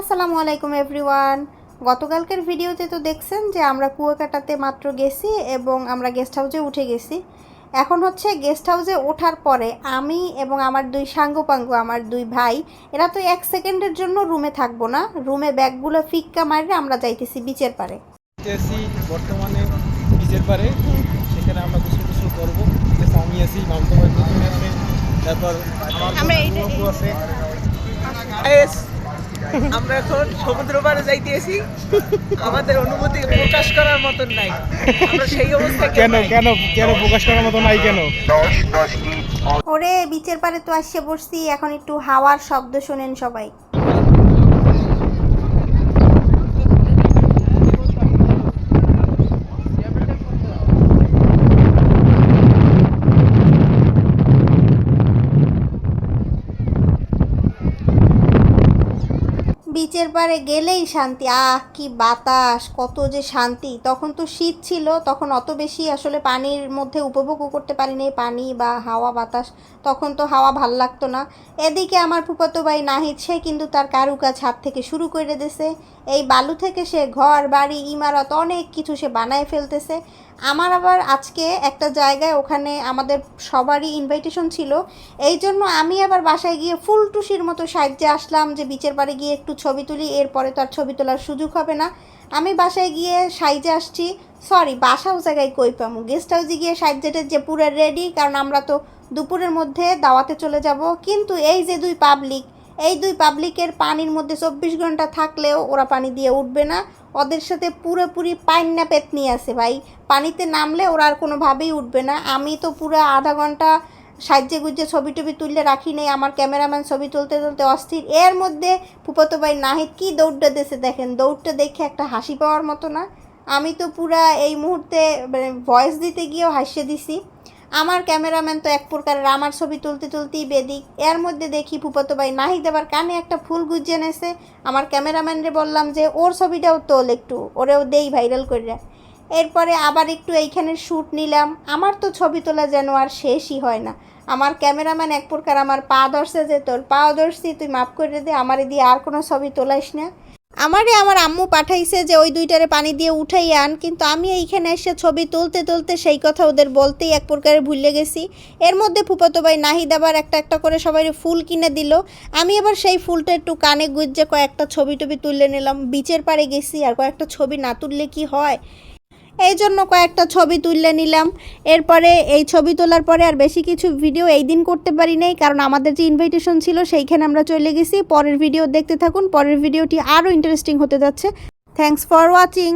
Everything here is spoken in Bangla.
আসসালামু আলাইকুম এভরিওয়ান। গতকালকের ভিডিওতে তো দেখছেন যে আমরা কুয়াকাটাতে মাত্র গেছি এবং আমরা গেস্ট হাউসে উঠে গেছি। এখন হচ্ছে গেস্ট হাউসে ওঠার পরে আমি এবং আমার দুই সাঙ্গপাঙ্গ আমার দুই ভাই এরা তো এক সেকেন্ডের জন্য রুমে থাকব না। রুমে ব্যাগগুলো ফিক্কা মারে আমরা যাইতেছি বিচের পারে। বর্তমানে বিচের পারে। সেখানে আমরা গোসল গোসল করব। আমি আছি মামতো ভাই আছে তারপর আমার আমরা এখন সমুদ্র পাড়ে যাইতেছি। আমাদের অনুভূতি প্রকাশ করার মতন নাই। আমরা সেই অবস্থা কেন কেন কেন প্রকাশ করার মতো নাই কেন? ওরে বিচের পারে তো আসছে বসছি এখন একটু হাওয়ার শব্দ শোনেন সবাই। বিচের পারে গেলেই শান্তি। আহ, কি বাতাস, কত যে শান্তি। তখন তো শীত ছিল, তখন অত বেশি আসলে পানির মধ্যে উপভোগও করতে পারিনি। পানি বা হাওয়া বাতাস, তখন তো হাওয়া ভালো লাগতো না। এদিকে আমার ফুফাতো ভাই নাহিদ, সে কিন্তু তার কারুকাজ হাত থেকে শুরু করে দিছে। এই বালু থেকে সে ঘর, বাড়ি, ইমারত অনেক কিছু সে বানায় ফেলতেছে। আমার আবার আজকে একটা জায়গায় ওখানে আমাদের সবারই ইনভাইটেশন ছিল। এই জন্য আমি আবার বাসায় গিয়ে ফুল টুসির মতো সাহায্যে আসলাম যে বিচের পাড়ে গিয়ে একটু ছবি তুলি, এরপরে তো আর ছবি তোলার সুযোগ হবে না। আমি বাসায় গিয়ে সাইজে আসছি। সরি বাসাও জায়গায় কই পামু? গেস্ট হাউসে গিয়ে সাইজেটের যে পুরো রেডি কারণ আমরা তো দুপুরের মধ্যে দাওয়াতে চলে যাব। কিন্তু এই যে দুই পাবলিক এই দুই পাবলিকের পানির মধ্যে চব্বিশ ঘণ্টা থাকলেও ওরা পানি দিয়ে উঠবে না। ওদের সাথে পুরোপুরি পাইন্না পেতনি আছে ভাই। পানিতে নামলে ওরা আর কোনোভাবেই উঠবে না। আমি তো পুরো আধা ঘণ্টা সাহায্যে গুজ্জে ছবি টবি তুললে রাখি নেই, আমার ক্যামেরাম্যান ছবি তুলতে তুলতে অস্থির। এর মধ্যে ফুপতো ভাই নাহিদ কি দৌড়টা দেশে দেখেন, দৌড়টা দেখে একটা হাসি পাওয়ার মতো না। আমি তো পুরা এই মুহূর্তে মানে ভয়েস দিতে গিয়েও হাসিয়ে দিছি। আমার ক্যামেরাম্যান তো এক প্রকারের আমার ছবি তুলতে তুলতেই বেদিক। এর মধ্যে দেখি ফুপতো ভাই নাহিদ আবার কানে একটা ফুল গুজিয়ে নেছে আমার ক্যামেরাম্যানরে বললাম যে, ওর ছবিটাও তোল একটু, ওরেও দেই ভাইরাল করে এরপরে আবার একটু এইখানের শ্যুট নিলাম। আমার তো ছবি তোলা যেন আর শেষই হয় না। আমার ক্যামেরাম্যান এক প্রকার আমার পা ধরছে যে, তোর পা ধরছি, তুই মাফ করে দে, আমার দিয়ে আর কোনো ছবি তোলাইস না। আমারে আমার আম্মু পাঠাইছে যে, ওই দুইটারে পানি দিয়ে উঠাই আন। কিন্তু আমি এইখানে এসে ছবি তুলতে তুলতে সেই কথা ওদের বলতেই এক প্রকারে ভুলে গেছি। এর মধ্যে ফুপতো ভাই নাহিদ আবার একটা একটা করে সবাই ফুল কিনে দিল। আমি আবার সেই ফুলটা একটু কানে গুজ্জে কয়েকটা ছবি টবি তুলে নিলাম। বিচের পাড়ে গেছি আর কয়েকটা ছবি না তুললে কি হয়? এই জন্য কয়েকটা ছবি তুললে নিলাম। এরপরে এই ছবি তোলার পরে আর বেশি কিছু ভিডিও এই দিন করতে পারি নাই, কারণ আমাদের যে ইনভাইটেশন ছিল সেইখানে আমরা চলে গেছি। পরের ভিডিও দেখতে থাকুন, পরের ভিডিওটি আরও ইন্টারেস্টিং হতে যাচ্ছে। Thanks for watching